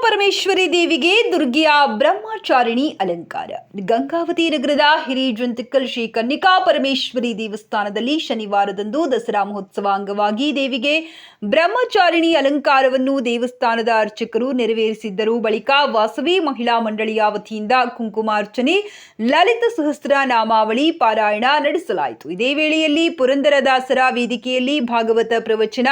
ಪರಮೇಶ್ವರಿ ದೇವಿಗೆ ದುರ್ಗಿಯ ಬ್ರಹ್ಮಚಾರಿಣಿ ಅಲಂಕಾರ. ಗಂಗಾವತಿ ನಗರದ ಹಿರಿಜಂತಿಕಲ್ ಶ್ರೀ ಕನ್ನಿಕಾ ಪರಮೇಶ್ವರಿ ದೇವಸ್ಥಾನದಲ್ಲಿ ಶನಿವಾರದಂದು ದಸರಾ ಮಹೋತ್ಸವ ಅಂಗವಾಗಿ ದೇವಿಗೆ ಬ್ರಹ್ಮಚಾರಿಣಿ ಅಲಂಕಾರವನ್ನು ದೇವಸ್ಥಾನದ ಅರ್ಚಕರು ನೆರವೇರಿಸಿದ್ದರು. ಬಳಿಕ ವಾಸವಿ ಮಹಿಳಾ ಮಂಡಳಿಯ ವತಿಯಿಂದ ಕುಂಕುಮಾರ್ಚನೆ, ಲಲಿತ ಸಹಸ್ರ ನಾಮಾವಳಿ ಪಾರಾಯಣ ನಡೆಸಲಾಯಿತು. ಇದೇ ವೇಳೆಯಲ್ಲಿ ಪುರಂದರದಾಸರ ವೇದಿಕೆಯಲ್ಲಿ ಭಾಗವತ ಪ್ರವಚನ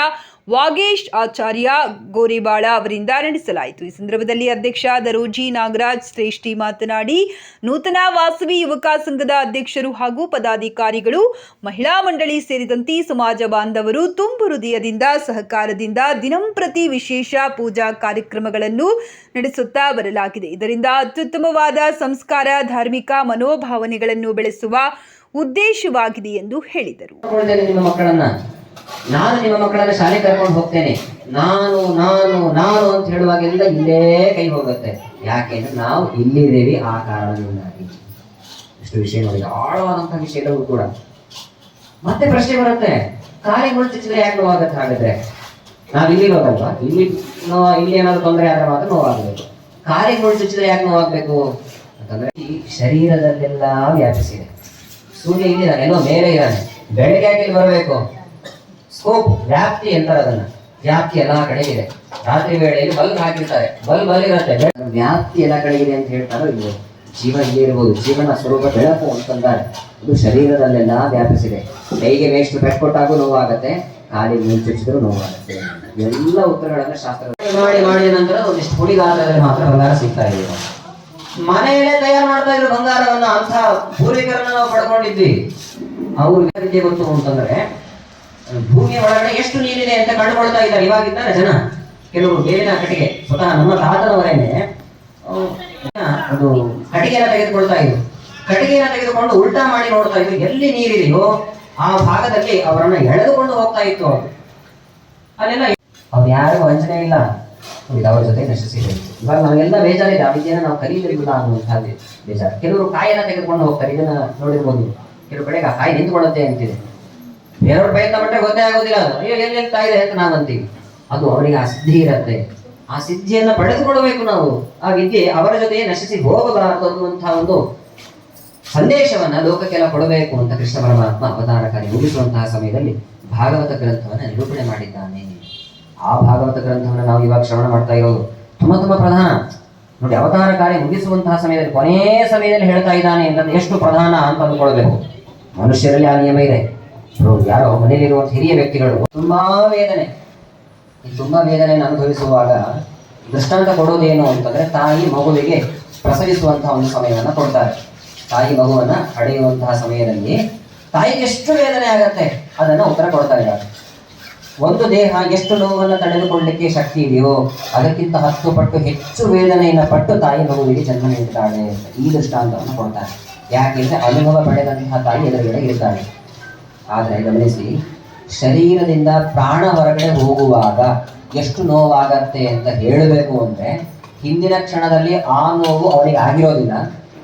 ವಾಗೇಶ್ ಆಚಾರ್ಯ ಗೋರಿಬಾಳ ಅವರಿಂದ ನಡೆಸಲಾಯಿತು ಈ ಸಂದರ್ಭದಲ್ಲಿ ಅಧ್ಯಕ್ಷ ದರೋಜಿ ನಾಗರಾಜ್ ಶ್ರೇಷ್ಠಿ ಮಾತನಾಡಿ, ನೂತನ ವಾಸವಿ ಯುವಕ ಸಂಘದ ಅಧ್ಯಕ್ಷರು ಹಾಗೂ ಪದಾಧಿಕಾರಿಗಳು, ಮಹಿಳಾ ಮಂಡಳಿ ಸೇರಿದಂತೆ ಸಮಾಜ ಬಾಂಧವರು ತುಂಬು ಹೃದಯದಿಂದ, ಸಹಕಾರದಿಂದ ದಿನಂಪ್ರತಿ ವಿಶೇಷ ಪೂಜಾ ಕಾರ್ಯಕ್ರಮಗಳನ್ನು ನಡೆಸುತ್ತಾ ಬರಲಾಗಿದೆ. ಇದರಿಂದ ಅತ್ಯುತ್ತಮವಾದ ಸಂಸ್ಕಾರ, ಧಾರ್ಮಿಕ ಮನೋಭಾವನೆಗಳನ್ನು ಬೆಳೆಸುವ ಉದ್ದೇಶವಾಗಿದೆ ಎಂದು ಹೇಳಿದರು. ನಾನು ನಿಮ್ಮ ಮಕ್ಕಳನ್ನ ಶಾಲೆ ಕರ್ಕೊಂಡು ಹೋಗ್ತೇನೆ. ನಾನು ನಾನು ನಾನು ಅಂತ ಹೇಳುವಾಗೆಲ್ಲ ಇಲ್ಲೇ ಕೈ ಹೋಗುತ್ತೆ. ಯಾಕೆಂದ್ರೆ ನಾವು ಇಲ್ಲಿದ್ದೇವೆ ಆ ಕಾರಣದಿಂದಾಗಿ. ಇಷ್ಟು ವಿಷಯ ನೋಡಿ ಆಳವಾದಂತಹ ವಿಷಯಗಳು ಕೂಡ. ಮತ್ತೆ ಪ್ರಶ್ನೆ ಬರುತ್ತೆ. ಕಾಲಿಗೆ ಚುಚ್ಚಿದ್ರೆ ಯಾಕೆ ನೋವಾಗತ್ತೆ ಹಾಗಾದ್ರೆ ನಾವು ಇಲ್ಲಿ ಹೋಗಲ್ವಾ ಇಲ್ಲಿ ಇಲ್ಲಿ ಏನಾದ್ರು ತೊಂದರೆ ಆದ್ರೆ ಮಾತ್ರ ನೋವಾಗಬೇಕು. ಕಾಲಿಗೆ ಚುಚ್ಚಿದ್ರೆ ಯಾಕೆ ನೋವಾಗಬೇಕು? ಅಂತಂದ್ರೆ ಈ ಶರೀರದಲ್ಲೆಲ್ಲ ವ್ಯಾಪಿಸಿದೆ. ಸೂರ್ಯ ಇಲ್ಲಿದ್ದಾನೆ ಏನೋ ಮೇಲೆ ಇದ್ದಾನೆ. ಬೆಳಗ್ಗೆ ಯಾಕೆ ಬರಬೇಕು? ಸ್ಕೋಪ್ ವ್ಯಾಪ್ತಿ ಅಂತಾರೆ ಅದನ್ನ. ವ್ಯಾಪ್ತಿ ಎಲ್ಲ ಕಡೆ ಇದೆ. ರಾತ್ರಿ ವೇಳೆಯಲ್ಲಿ ಬಲ್ಬ್ ಹಾಕಿರ್ತಾರೆ. ಬಲ್ಬ್ ಅಲ್ಲಿ ಇರುತ್ತೆ ವ್ಯಾಪ್ತಿ ಎಲ್ಲ ಕಡೆ ಇದೆ ಅಂತ ಹೇಳ್ತಾರೋ ಇಲ್ಲಿ ಜೀವನ ಇಲ್ಲಿ ಇರ್ಬೋದು. ಜೀವನ ಸ್ವರೂಪ ಬೆಳಕು ಅಂತಂದಾರೆ ಇದು ಶರೀರದಲ್ಲೆಲ್ಲ ವ್ಯಾಪಿಸಿದೆ. ಕೈಗೆ ಮೇಷ್ಟು ಬೆಟ್ ಕೊಟ್ಟಾಗೂ ನೋವಾಗತ್ತೆ. ಕಾಲಿಗೆ ನೀರು ನೋವಾಗುತ್ತೆ. ಎಲ್ಲ ಉತ್ತರಗಳನ್ನ ಶಾಸ್ತ್ರ ಮಾಡಿ ಮಾಡಿದ ನಂತರ ಒಂದಿಷ್ಟು ಪುಡಿಗಾಲದಲ್ಲಿ ಮಾತ್ರ ಬಂಗಾರ ಸಿಗ್ತಾ ಇದೆ. ಮನೆಯಲ್ಲೇ ತಯಾರು ಮಾಡ್ತಾ ಇರೋ ಬಂಗಾರವನ್ನ ಅಂತ ಪೂರ್ವಿಕರನ್ನ ನಾವು ಪಡ್ಕೊಂಡಿದ್ವಿ. ಅವ್ರಿಗೆ ಗೊತ್ತು ಅಂತಂದ್ರೆ ಭೂಮಿಯ ಒಳಗಡೆ ಎಷ್ಟು ನೀರಿದೆ ಅಂತ ಕಂಡುಕೊಳ್ತಾ ಇದ್ದಾರೆ. ಇವಾಗಿದ್ದಾರೆ ಜನ. ಕೆಲವರು ಬೇರಿನ ಕಟ್ಟಿಗೆ, ಸ್ವತಃ ನಮ್ಮ ತಾತನವರೇನೆ ಅವ್ರು ಅದು ಕಟ್ಟಿಗೆನ ತೆಗೆದುಕೊಳ್ತಾ ಇದ್ರು. ಕಟ್ಟಿಗೆನ ತೆಗೆದುಕೊಂಡು ಉಲ್ಟಾ ಮಾಡಿ ನೋಡ್ತಾ ಇದ್ರು, ಎಲ್ಲಿ ನೀರಿದೆಯೋ ಆ ಭಾಗದಲ್ಲಿ ಅವರನ್ನ ಎಳೆದುಕೊಂಡು ಹೋಗ್ತಾ ಇತ್ತು ಅವರು. ಅಲ್ಲೆಲ್ಲ ಅವ್ರು ಯಾರು ವಂಚನೆ ಇಲ್ಲ. ಇದು ಅವ್ರ ಜೊತೆ ನಶಿಸಿದೆ ಇವಾಗ ನಾವೆಲ್ಲ ಬೇಜಾರಿದೆ. ಆ ವಿದ್ಯೆನ ನಾವು ಕಲಿಯಲಿಲ್ಲ ಅನ್ನುವಂಥದ್ದು ಬೇಜಾರು. ಕೆಲವರು ಕಾಯನ್ನ ತೆಗೆದುಕೊಂಡು ಹೋಗ್ತಾರೆ. ಇದನ್ನ ನೋಡಿರ್ಬೋದು ಕೆಲವು ಕಡೆಗೆ ಆ ಕಾಯಿ ನಿಂತ್ಕೊಳ್ಳುತ್ತೆ ಅಂತಿದೆ. ಬೇರೆಯವ್ರ ಪ್ರಯತ್ನ ಪಟ್ಟರೆ ಗೊತ್ತೇ ಆಗೋದಿಲ್ಲ ಅದು. ಅಯ್ಯೋ, ಎಲ್ಲಿ ಇದೆ ಅಂತ ನಾವು ಅಂತೀವಿ ಅದು ಅವರಿಗೆ ಆ ಸಿದ್ಧಿ ಇರುತ್ತೆ. ಆ ಸಿದ್ಧಿಯನ್ನ ಪಡೆದುಕೊಳ್ಬೇಕು ನಾವು. ಆ ವಿದ್ಯೆ ಅವರ ಜೊತೆ ನಶಿಸಿ ಹೋಗಬಾರದು ಅನ್ನುವಂತಹ ಒಂದು ಸಂದೇಶವನ್ನ ಲೋಕಕ್ಕೆಲ್ಲ ಕೊಡಬೇಕು ಅಂತ ಕೃಷ್ಣ ಪರಮಾತ್ಮ ಅವತಾರ ಕಾರ್ಯ ಮುಗಿಸುವಂತಹ ಸಮಯದಲ್ಲಿ ಭಾಗವತ ಗ್ರಂಥವನ್ನು ನಿರೂಪಣೆ ಮಾಡಿದ್ದಾನೆ. ಆ ಭಾಗವತ ಗ್ರಂಥವನ್ನು ನಾವು ಇವಾಗ ಶ್ರವಣ ಮಾಡ್ತಾ ಇರೋದು ತುಂಬಾ ತುಂಬಾ ಪ್ರಧಾನ. ನೋಡಿ ಅವತಾರ ಕಾರ್ಯ ಮುಗಿಸುವಂತಹ ಸಮಯದಲ್ಲಿ ಕೊನೆಯ ಸಮಯದಲ್ಲಿ ಹೇಳ್ತಾ ಇದ್ದಾನೆ ಅಂತಂದ್ರೆ ಎಷ್ಟು ಪ್ರಧಾನ ಅಂತ ಅಂದ್ಕೊಳ್ಬೇಕು. ಮನುಷ್ಯರಲ್ಲಿ ಆ ನಿಯಮ ಇದೆ. ಯಾರೋ ಮನೆಯಲ್ಲಿರುವಂತ ಹಿರಿಯ ವ್ಯಕ್ತಿಗಳು, ತುಂಬಾ ವೇದನೆ. ಈ ತುಂಬಾ ವೇದನೆಯನ್ನು ಅನುಭವಿಸುವಾಗ ದೃಷ್ಟಾಂತ ಕೊಡೋದೇನು ಅಂತಂದ್ರೆ ತಾಯಿ ಮಗುವಿಗೆ ಪ್ರಸವಿಸುವಂತಹ ಒಂದು ಸಮಯವನ್ನ ಕೊಡ್ತಾರೆ. ತಾಯಿ ಮಗುವನ್ನ ಅಡೆಯುವಂತಹ ಸಮಯದಲ್ಲಿ ತಾಯಿಗೆ ಎಷ್ಟು ವೇದನೆ ಆಗತ್ತೆ? ಅದನ್ನ ಉತ್ತರ ಕೊಡ್ತಾ ಇದ್ದಾರೆ ಒಂದು ದೇಹ ಎಷ್ಟು ನೋವನ್ನು ತಡೆದುಕೊಳ್ಳಲಿಕ್ಕೆ ಶಕ್ತಿ ಇದೆಯೋ, ಅದಕ್ಕಿಂತ ಹತ್ತು ಪಟ್ಟು ಹೆಚ್ಚು ವೇದನೆಯನ್ನು ಪಟ್ಟು ತಾಯಿ ಮಗುವಿಗೆ ಜನ್ಮ ನೀಡುತ್ತಾಳೆ ಈ ದೃಷ್ಟಾಂತವನ್ನು ಕೊಡ್ತಾರೆ. ಯಾಕೆಂದ್ರೆ ಅನುಭವ ಪಡೆದಂತಹ ತಾಯಿ ಎದುರುಗಡೆ ಇರ್ತಾಳೆ. ಆದರೆ ಗಮನಿಸಿ, ಶರೀರದಿಂದ ಪ್ರಾಣ ಹೊರಗಡೆ ಹೋಗುವಾಗ ಎಷ್ಟು ನೋವಾಗತ್ತೆ ಅಂತ ಹೇಳಬೇಕು ಅಂದರೆ, ಹಿಂದಿನ ಕ್ಷಣದಲ್ಲಿ ಆ ನೋವು ಅವನಿಗೆ ಆಗಿರೋದಿಲ್ಲ.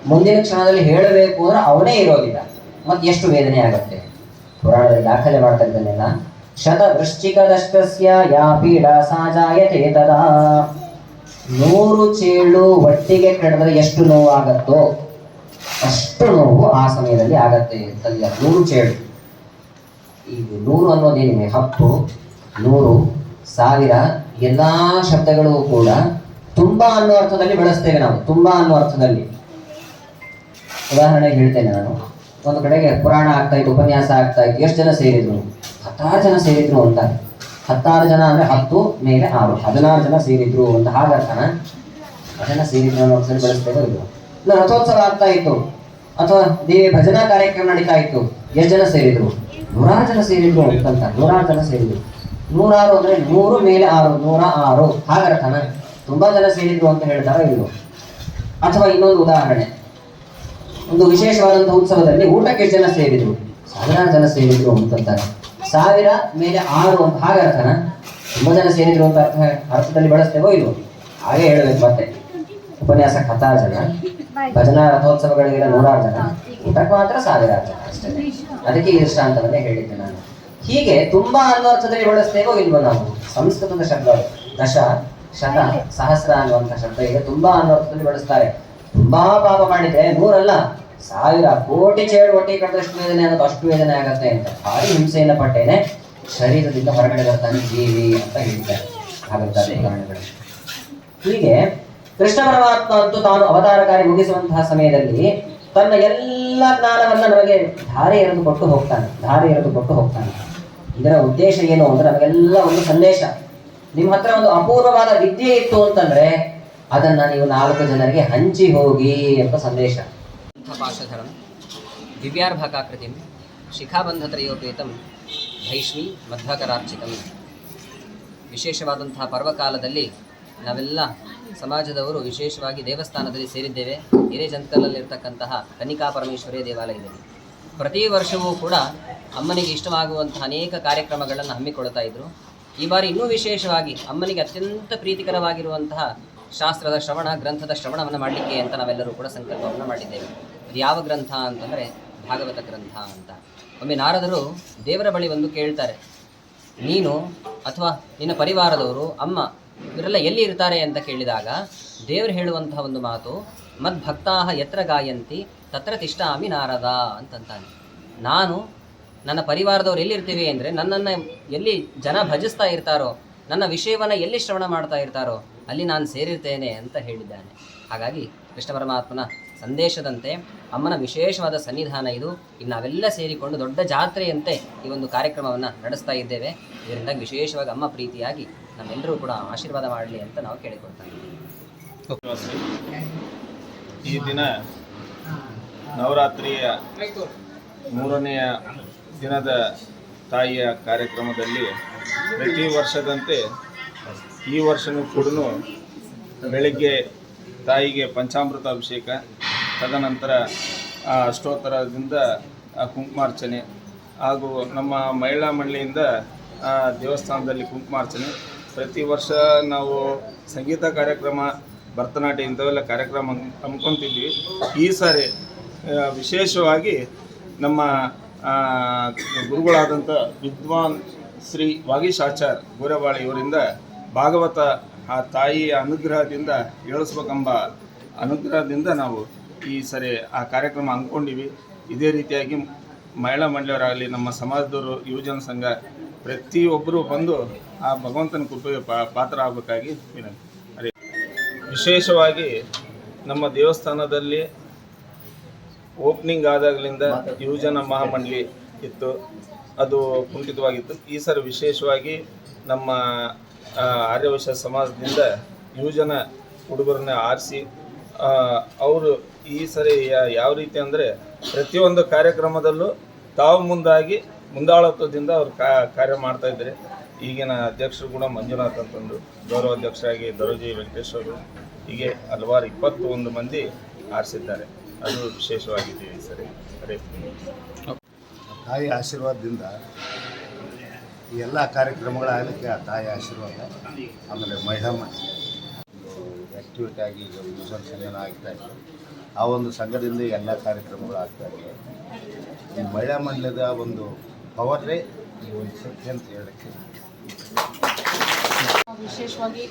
ಮುಂದಿನ ಕ್ಷಣದಲ್ಲಿ ಹೇಳಬೇಕು ಅಂದ್ರೆ ಅವನೇ ಇರೋದಿಲ್ಲ. ಮತ್ತೆ ಎಷ್ಟು ವೇದನೆ ಆಗತ್ತೆ? ಪುರಾಣದಲ್ಲಿ ದಾಖಲೆ ಮಾಡ್ತಾ ಇದ್ದಾನೆಲ್ಲ ಶತ ವೃಶ್ಚಿಕ ದಷ್ಟಸ್ಯ ಯಾ ಪೀಡ ಸಾಜಾಯತೆ ತದಾ. ನೂರು ಚೇಳು ಒಟ್ಟಿಗೆ ಕಡಿದ್ರೆ ಎಷ್ಟು ನೋವಾಗತ್ತೋ ಅಷ್ಟು ನೋವು ಆ ಸಮಯದಲ್ಲಿ ಆಗತ್ತೆ ಅಂತ ನೂರು ಚೇಳು. ಈಗ ನೂರು ಅನ್ನೋದೇನಿದೆ ಹತ್ತು, ನೂರು, ಸಾವಿರ, ಎಲ್ಲ ಶಬ್ದಗಳು ಕೂಡ ತುಂಬಾ ಅನ್ನೋ ಅರ್ಥದಲ್ಲಿ ಬಳಸ್ತೇವೆ ನಾವು. ತುಂಬಾ ಅನ್ನೋ ಅರ್ಥದಲ್ಲಿ. ಉದಾಹರಣೆಗೆ ಹೇಳ್ತೇನೆ ನಾನು. ಒಂದು ಕಡೆಗೆ ಪುರಾಣ ಆಗ್ತಾ ಇತ್ತು, ಉಪನ್ಯಾಸ ಆಗ್ತಾ ಇತ್ತು, ಎಷ್ಟು ಜನ ಸೇರಿದ್ರು? ಹತ್ತಾರು ಜನ ಸೇರಿದ್ರು ಅಂತ. ಹತ್ತಾರು ಜನ ಅಂದ್ರೆ ಹತ್ತು, ಮೇಲೆ ಆರು. ಹದಿನಾರು ಜನ ಸೇರಿದ್ರು ಅಂತ ಹಾಗರ್ಥನ ಜನ ಸೇರಿದ್ರು ಅನ್ನೋ ಅರ್ಥದಲ್ಲಿ ಬಳಸ್ತೇವೆ ಇದು. ರಥೋತ್ಸವ ಆಗ್ತಾ ಇತ್ತು. ಅಥವಾ ದೇವಿ ಭಜನಾ ಕಾರ್ಯಕ್ರಮ ನಡೀತಾ ಇತ್ತು. ಎಷ್ಟು ಜನ ಸೇರಿದ್ರು? ನೂರಾರು ಜನ ಸೇರಿದ್ರು ಅಂತಂತ ನೂರಾರು ಜನ ಸೇರಿದ್ರು ನೂರಾರು ಅಂದ್ರೆ ನೂರು ಮೇಲೆ ಆರು, ನೂರ ಆರು. ಹಾಗರ್ಥನ ತುಂಬಾ ಜನ ಸೇರಿದ್ರು ಅಂತ ಹೇಳ್ತಾರ ಇಲ್ವೋ? ಅಥವಾ ಇನ್ನೊಂದು ಉದಾಹರಣೆ. ಒಂದು ವಿಶೇಷವಾದಂತಹ ಉತ್ಸವದಲ್ಲಿ ಊಟಕ್ಕೆ ಜನ ಸೇರಿದ್ರು. ಸಾವಿರಾರು ಜನ ಸೇರಿದ್ರು ಅಂತಂತಾರೆ. ಸಾವಿರ ಮೇಲೆ ಆರು ಅಂತ ಹಾಗರ ಅರ್ಥನ ತುಂಬಾ ಜನ ಸೇರಿದ್ರು ಅಂತ ಅರ್ಥ ಅರ್ಥದಲ್ಲಿ ಬಳಸ್ತೇವೋ ಇಲ್ವೋ? ಹಾಗೆ ಹೇಳಬೇಕು ಮತ್ತೆ. ಉಪನ್ಯಾಸಕ್ಕೆ ಹತ್ತಾರು ಜನ ಭಜನಾ ರಥೋತ್ಸವಗಳಿಗೆ ನೂರಾರು ಜನ. ಊಟಕ್ಕೆ ಮಾತ್ರ ಸಾವಿರಾರು ಜನ ಅಷ್ಟೇ. ಅದಕ್ಕೆ ಈ ದೃಷ್ಟಾಂತವನ್ನೇ ಹೇಳಿದ್ದೆ ನಾನು. ಹೀಗೆ ತುಂಬಾ ಅನ್ನೋ ಅರ್ಥದಲ್ಲಿ ಬಳಸ್ತೇವೋ ಇಲ್ವೋ ನಾವು? ಸಂಸ್ಕೃತದ ಶಬ್ದ ದಶ ಶತ ಸಹಸ್ರ ಅನ್ನುವಂಥ ಶಬ್ದ ಇದೆ ತುಂಬಾ ಅನ್ನೋ ಅರ್ಥದಲ್ಲಿ ಬಳಸ್ತಾರೆ. ತುಂಬಾ ಪಾಪ ಮಾಡಿದ್ರೆ ನೂರಲ್ಲ ಸಾವಿರ ಕೋಟಿ ಚೇಳು ಒಟ್ಟಿ ಕಟ್ಟದಷ್ಟು ವೇದನೆ ಅನ್ನೋದು ಅಷ್ಟು ವೇದನೆ ಆಗತ್ತೆ ಅಂತ ಭಾರಿ ಹಿಂಸೆಯಿಂದ ಪಟ್ಟೇನೆ ಶರೀರದಿಂದ ಹೊರಗಡೆ ಬರ್ತಾನೆ ಜೀವಿ ಅಂತ ಹೇಳ್ತಾರೆ ಹಾಗಂತ ಹೀಗೆ ಕೃಷ್ಣ ಅಂತೂ ತಾನು ಅವತಾರ ಕಾರ್ಯ ಮುಗಿಸುವಂತಹ ಸಮಯದಲ್ಲಿ ತನ್ನ ಎಲ್ಲ ಜ್ಞಾನವನ್ನ ನಮಗೆ ಧಾರೆ ಎರೆದು ಕೊಟ್ಟು ಹೋಗ್ತಾನೆ, ಧಾರೆ ಎರೆದು ಕೊಟ್ಟು ಹೋಗ್ತಾನೆ. ಇದರ ಉದ್ದೇಶ ಏನು ಅಂದ್ರೆ ನಮಗೆಲ್ಲ ಒಂದು ಸಂದೇಶ. ನಿಮ್ಮ ಹತ್ರ ಒಂದು ಅಪೂರ್ವವಾದ ವಿದ್ಯೆ ಇತ್ತು ಅಂತಂದ್ರೆ ಅದನ್ನ ನೀವು ನಾಲ್ಕು ಜನರಿಗೆ ಹಂಚಿ ಹೋಗಿ ಅಂತ ಸಂದೇಶ. ಪಾಶಧರಂ ಶಿಖಾಬಂಧ ಶಿಖಾಬಂಧತ್ರಯೋಪೇತಂ, ಭೈಷ್ಮಿ ಮಧ್ವಕರಾರ್ಚಿತಂ. ವಿಶೇಷವಾದಂತಹ ಪರ್ವಕಾಲದಲ್ಲಿ ನಾವೆಲ್ಲ ಸಮಾಜದವರು ವಿಶೇಷವಾಗಿ ದೇವಸ್ಥಾನದಲ್ಲಿ ಸೇರಿದ್ದೇವೆ. ಹಿರೇಜಂತಕಲ್ಲಲ್ಲಿರ್ತಕ್ಕಂತಹ ಕನಿಕಾ ಪರಮೇಶ್ವರಿಯ ದೇವಾಲಯದಲ್ಲಿ. ಪ್ರತಿ ವರ್ಷವೂ ಕೂಡ ಅಮ್ಮನಿಗೆ ಇಷ್ಟವಾಗುವಂತಹ ಅನೇಕ ಕಾರ್ಯಕ್ರಮಗಳನ್ನು ಹಮ್ಮಿಕೊಳ್ತಾ ಇದ್ರು. ಈ ಬಾರಿ ಇನ್ನೂ ವಿಶೇಷವಾಗಿ ಅಮ್ಮನಿಗೆ ಅತ್ಯಂತ ಪ್ರೀತಿಕರವಾಗಿರುವಂತಹ ಶಾಸ್ತ್ರದ ಶ್ರವಣ, ಗ್ರಂಥದ ಶ್ರವಣವನ್ನು ಮಾಡಲಿಕ್ಕೆ ಅಂತ ನಾವೆಲ್ಲರೂ ಕೂಡ ಸಂಕಲ್ಪವನ್ನು ಮಾಡಿದ್ದೇವೆ. ಅದು ಯಾವ ಗ್ರಂಥ ಅಂತಂದರೆ ಭಾಗವತ ಗ್ರಂಥ ಅಂತ. ಒಮ್ಮೆ ನಾರದರು ದೇವರ ಬಳಿ ಒಂದು ಕೇಳ್ತಾರೆ, ನೀನು ಅಥವಾ ನಿನ್ನ ಪರಿವಾರದವರು, ಅಮ್ಮ ಇವರೆಲ್ಲ ಎಲ್ಲಿ ಇರ್ತಾರೆ ಅಂತ ಕೇಳಿದಾಗ ದೇವರು ಹೇಳುವಂತಹ ಒಂದು ಮಾತು ಮದ್ಭಕ್ತಾಹ ಯತ್ರ ಗಾಯಂತಿ, ತತ್ರ ತಿಷ್ಟಾಮಿ ನಾರದ ಅಂತಂತಾನೆ. ನಾನು, ನನ್ನ ಪರಿವಾರದವ್ರು ಎಲ್ಲಿರ್ತೀವಿ ಅಂದರೆ ನನ್ನನ್ನು ಎಲ್ಲಿ ಜನ ಭಜಿಸ್ತಾ ಇರ್ತಾರೋ, ನನ್ನ ವಿಷಯವನ್ನು ಎಲ್ಲಿ ಶ್ರವಣ ಮಾಡ್ತಾ ಇರ್ತಾರೋ, ಅಲ್ಲಿ ನಾನು ಸೇರಿರ್ತೇನೆ ಅಂತ ಹೇಳಿದ್ದಾನೆ. ಹಾಗಾಗಿ ಕೃಷ್ಣ ಪರಮಾತ್ಮನ ಸಂದೇಶದಂತೆ ಅಮ್ಮನ ವಿಶೇಷವಾದ ಸನ್ನಿಧಾನ ಇದು. ಇನ್ನು ನಾವೆಲ್ಲ ಸೇರಿಕೊಂಡು ದೊಡ್ಡ ಜಾತ್ರೆಯಂತೆ ಈ ಒಂದು ಕಾರ್ಯಕ್ರಮವನ್ನು ನಡೆಸ್ತಾ ಇದ್ದೇವೆ. ಇದರಿಂದಾಗಿ ವಿಶೇಷವಾಗಿ ಅಮ್ಮ ಪ್ರೀತಿಯಾಗಿ ನಮ್ಮೆಲ್ಲರೂ ಕೂಡ ಆಶೀರ್ವಾದ ಮಾಡಲಿ ಅಂತ ನಾವು ಕೇಳಿಕೊಳ್ತಾ ಇದ್ದೀವಿ. ಈ ದಿನ ನವರಾತ್ರಿಯ ಮೂರನೆಯ ದಿನದ ತಾಯಿಯ ಕಾರ್ಯಕ್ರಮದಲ್ಲಿ ಪ್ರತಿ ವರ್ಷದಂತೆ ಈ ವರ್ಷವೂ ಕೂಡ ಬೆಳಗ್ಗೆ ತಾಯಿಗೆ ಪಂಚಾಮೃತ ಅಭಿಷೇಕ ತದನಂತರ ಅಷ್ಟೋತ್ತರದಿಂದ ಕುಂಕುಮಾರ್ಚನೆ ಹಾಗೂ ನಮ್ಮ ಮಹಿಳಾ ಮಂಡಳಿಯಿಂದ ದೇವಸ್ಥಾನದಲ್ಲಿ ಕುಂಕುಮಾರ್ಚನೆ ಪ್ರತಿ ವರ್ಷ ನಾವು ಸಂಗೀತ ಕಾರ್ಯಕ್ರಮ ಭರತನಾಟ್ಯ ಇಂಥವೆಲ್ಲ ಕಾರ್ಯಕ್ರಮ ಹಮ್- ಹಮ್ಮಿಕೊಂತಿದ್ವಿ. ಈ ಸಾರಿ ವಿಶೇಷವಾಗಿ ನಮ್ಮ ಗುರುಗಳಾದಂಥ ವಿದ್ವಾನ್ ಶ್ರೀ ವಾಗೀಶ್ ಆಚಾರ್ ಗೋರಬಾಳಿ ಇವರಿಂದ ಭಾಗವತ, ಆ ತಾಯಿಯ ಅನುಗ್ರಹದಿಂದ, ಏಳಿಸ್ಬೇಕೆಂಬ ಅನುಗ್ರಹದಿಂದ ನಾವು ಈ ಸರಿ ಆ ಕಾರ್ಯಕ್ರಮ ಅಂದ್ಕೊಂಡಿವಿ ಇದೇ ರೀತಿಯಾಗಿ ಮಹಿಳಾ ಮಂಡಳಿಯವರಾಗಲಿ, ನಮ್ಮ ಸಮಾಜದವರು, ಯುವಜನ ಸಂಘ, ಪ್ರತಿಯೊಬ್ಬರು ಬಂದು ಆ ಭಗವಂತನ ಕೃಪೆಗೆ ಪಾತ್ರ ಆಗಬೇಕಾಗಿ ವಿನಂತಿ. ವಿಶೇಷವಾಗಿ ನಮ್ಮ ದೇವಸ್ಥಾನದಲ್ಲಿ ಓಪನಿಂಗ್ ಆದಾಗಲಿಂದ ಯುವಜನ ಮಹಾಮಂಡಳಿ ಇತ್ತು. ಅದು ಕುಂಠಿತವಾಗಿತ್ತು ಈ ಸರಿ ವಿಶೇಷವಾಗಿ ನಮ್ಮ ಆರ್ಯವಶ ಸಮಾಜದಿಂದ ಯುವಜನ ಹುಡುಗರನ್ನ ಆರಿಸಿ ಅವರು ಈ ಸರಿ ಯಾವ ರೀತಿ ಅಂದರೆ ಪ್ರತಿಯೊಂದು ಕಾರ್ಯಕ್ರಮದಲ್ಲೂ ತಾವು ಮುಂದಾಗಿ ಮುಂದಾಳತ್ವದಿಂದ ಅವರು ಕಾರ್ಯ ಮಾಡ್ತಾ ಇದ್ದಾರೆ. ಈಗಿನ ಅಧ್ಯಕ್ಷರು ಕೂಡ ಮಂಜುನಾಥ್ ಅಂತಂದು ಗೌರವ ಅಧ್ಯಕ್ಷರಾಗಿ ದರೋಜಿ ವೆಂಕಟೇಶ್ ಅವರು. ಹೀಗೆ ಹಲವಾರು ಇಪ್ಪತ್ತು ಒಂದು ಮಂದಿ ಆರಿಸಿದ್ದಾರೆ. ಅದು ವಿಶೇಷವಾಗಿದೆ ಸರಿ. ತಾಯಿ ಆಶೀರ್ವಾದದಿಂದ ಈ ಎಲ್ಲ ಕಾರ್ಯಕ್ರಮಗಳಾಗಲಿಕ್ಕೆ ಆ ತಾಯಿ ಆಶೀರ್ವಾದ ಆಮೇಲೆ ಮಹಿಳಾ ಆ್ಯಕ್ಟಿವಿಟಿ ಆಗಿ ಈಗ ಆಗ್ತಾ ಇದೆ ಆ ಒಂದು ಸಂಘದಿಂದ ಎಲ್ಲ ಕಾರ್ಯಕ್ರಮಗಳು ಆಗ್ತಾ ಇದೆ ಈ ಮಹಿಳಾ ಮಂಡಲದ ಒಂದು ಪವರೇ ಈ ಒಂದು ಶಕ್ತಿ ಅಂತ ಹೇಳಕ್ಕೆ ವಿಶೇಷವಾಗಿ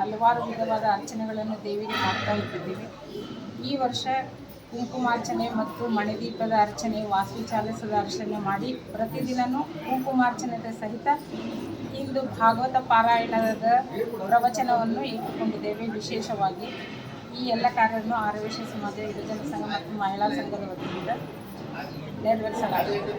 ಹಲವಾರು ವಿಧವಾದ ಅರ್ಚನೆಗಳನ್ನು ದೇವಿಗೆ ಮಾಡ್ತಾ ಇಟ್ಟಿದ್ದೀವಿ. ಈ ವರ್ಷ ಕುಂಕುಮಾರ್ಚನೆ ಮತ್ತು ಮಣಿದೀಪದ ಅರ್ಚನೆ ವಾಸು ಚಾಲಿಸದ ಅರ್ಚನೆ ಮಾಡಿ ಪ್ರತಿದಿನವೂ ಕುಂಕುಮಾರ್ಚನೆದ ಸಹಿತ ಇಂದು ಭಾಗವತ ಪಾರಾಯಣದ ಪ್ರವಚನವನ್ನು ಇಟ್ಟುಕೊಂಡಿದ್ದೇವೆ. ವಿಶೇಷವಾಗಿ ಈ ಎಲ್ಲ ಕಾರ್ಯವನ್ನು ಆರ್ಯವೈಶ್ಯ ಸಮಾಜ ಯುವಜನ ಸಂಘ ಮತ್ತು ಮಹಿಳಾ ಸಂಘದ ವತಿಯಿಂದ ನೆರವೇರಿಸಲಾಗಿದೆ.